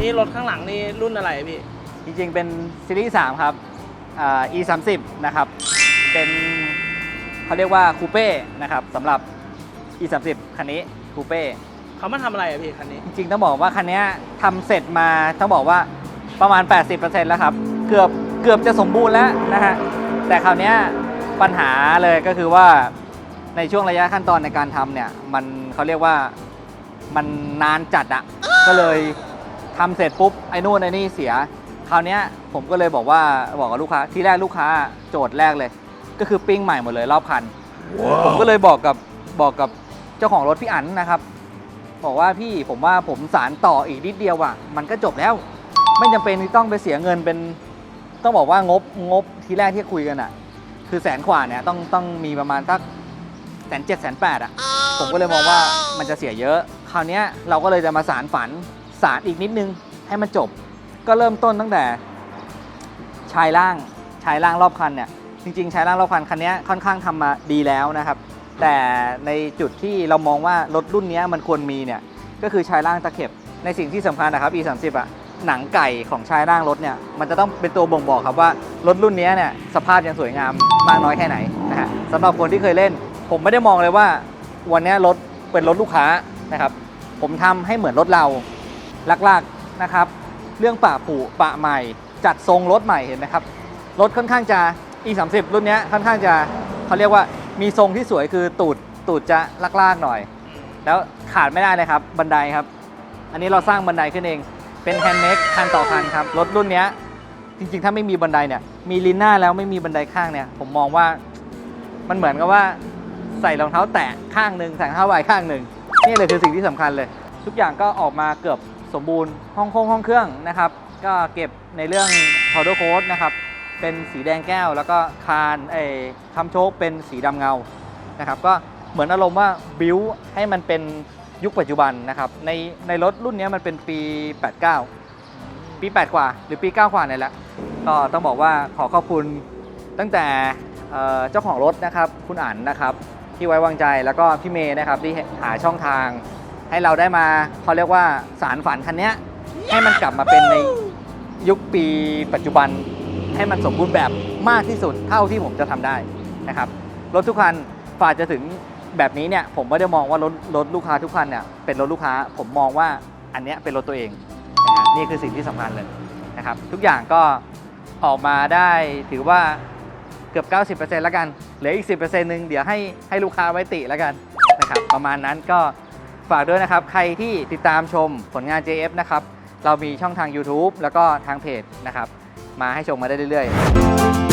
นี่รถข้างหลังนี่รุ่นอะไรพี่ จริงๆ เป็นซีรีส์ 3 ครับอ่าสิบนะครับ เป็นเขาเรียกว่าคูเป้นะครับสำหรับ e 3 0คันนี้คูเป้ เขามาทำอะไรอะพี่คันนี้ จริงๆ ต้องบอกว่าคันนี้ทำเสร็จมาต้องบอกว่าประมาณ 80%แล้วครับ เกือบเกือบจะสมบูรณ์แล้วนะฮะ แต่คราวนี้ปัญหาเลยก็คือว่า ในช่วงระยะขั้นตอนในการทำเนี่ย มันเขาเรียกว่ามันนานจัดอะก็เลยทำเสร็จปุ๊บไอ้นู่นไอ้นี่เสีย คราวเนี้ยผมก็เลยบอกว่าบอกกับลูกค้าที่แรกลูกค้าโจทย์แรกเลย ก็คือปิ้งใหม่หมดเลยรอบคัน ผมก็เลยบอกกับบอกกับเจ้าของรถพี่อั๋นนะครับ บอกว่าพี่ผมว่าผมสารต่ออีกนิดเดียวอะมันก็จบแล้ว ไม่จำเป็นที่ต้องไปเสียเงินเป็นต้องบอกว่างบงบทีแรกที่คุยกันอะคือแสนกว่าเนี่ยต้องต้องมีประมาณสัก แสนเจ็ดแสนแปดอะ ผมก็เลยมองว่ามันจะเสียเยอะ คราวเนี้ยเราก็เลยจะมาสารฝันสารอีกนิดนึงให้มันจบ ก็เริ่มต้นตั้งแต่ชายล่างชายล่างรอบคันเนี่ยจริงๆชายล่างรอบคันคันเนี้ยค่อนข้างทำมาดีแล้วนะครับ แต่ในจุดที่เรามองว่ารถรุ่นเนี้ยมันควรมีเนี่ยก็คือชายล่างตะเข็บในสิ่งที่สำคัญนะครับ e 3 0 อะหนังไก่ของชายล่างรถเนี่ยมันจะต้องเป็นตัวบ่งบอกครับว่ารถรุ่นเนี้ยเนี่ยสภาพยังสวยงามมากน้อยแค่ไหนนะฮะสำหรับคนที่เคยเล่น ผมไม่ได้มองเลยว่าวันนี้รถเป็นรถลูกค้านะครับ ผมทำให้เหมือนรถเราลักๆนะครับ เรื่องปะผูปะใหม่ จัดทรงรถใหม่เห็นไหมครับรถค่อนข้างจะ e 3 0 รุ่นนี้ค่อนข้างจะเขาเรียกว่ามีทรงที่สวยคือตูดตูดจะลากๆหน่อย แล้วขาดไม่ได้เลยครับบันไดครับ อันนี้เราสร้างบันไดขึ้นเอง เป็นแฮนด์เมดคันต่อคันครับ รถรุ่นนี้จริงๆ ถ้าไม่มีบันไดเนี่ย มีลินหน้าแล้วไม่มีบันไดข้างเนี่ย ผมมองว่ามันเหมือนกับว่า ใส่รองเท้าแตะข้างหนึ่งใส่รองเท้าใบข้างหนึ่งนี่เลยคือสิ่งที่สำคัญเลย ทุกอย่างก็ออกมาเกือบสมบูรณ์ห้องโค้งห้องเครื่องนะครับ ก็เก็บในเรื่อง powder coat นะครับเป็นสีแดงแก้ว แล้วก็คานไอ้คำโชคเป็นสีดำเงานะครับก็เหมือนอารมณ์ว่าบิวให้มันเป็นยุคปัจจุบันนะครับในในรถรุ่นนี้มันเป็นปี 89 ปี 8 กว่า หรือปี 9 กว่าเนี่ยแหละก็ต้องบอกว่าขอขอบคุณตั้งแต่เจ้าของรถนะครับ คุณอั๋นนะครับ ที่ไว้วางใจแล้วก็พี่เมย์นะครับที่หาช่องทาง ให้เราได้มาเขาเรียกว่าสารฝันคันนี้ให้มันกลับมาเป็นในยุคปีปัจจุบัน ให้มันสมบูรณ์แบบมากที่สุดเท่าที่ผมจะทำได้นะครับรถทุกคันฝ่าจะถึงแบบนี้เนี่ยผมไม่ได้มองว่ารถรถลูกค้าทุกคันเนี่ยเป็นรถลูกค้าผมมองว่าอันเนี้ยเป็นรถตัวเองนะฮะนี่คือสิ่งที่สำคัญเลยนะครับ ทุกอย่างก็ออกมาได้ถือว่า เกือบ 90%แล้วกัน เหลืออีก 10%หนึ่งเดี๋ยวให้ให้ลูกค้าไว้ติแล้วกันนะครับประมาณนั้นก็ฝากด้วยนะครับ ใครที่ติดตามชมผลงาน JF นะครับ เรามีช่องทาง YouTube แล้วก็ทางเพจนะครับ มาให้ชมมาได้เรื่อยๆ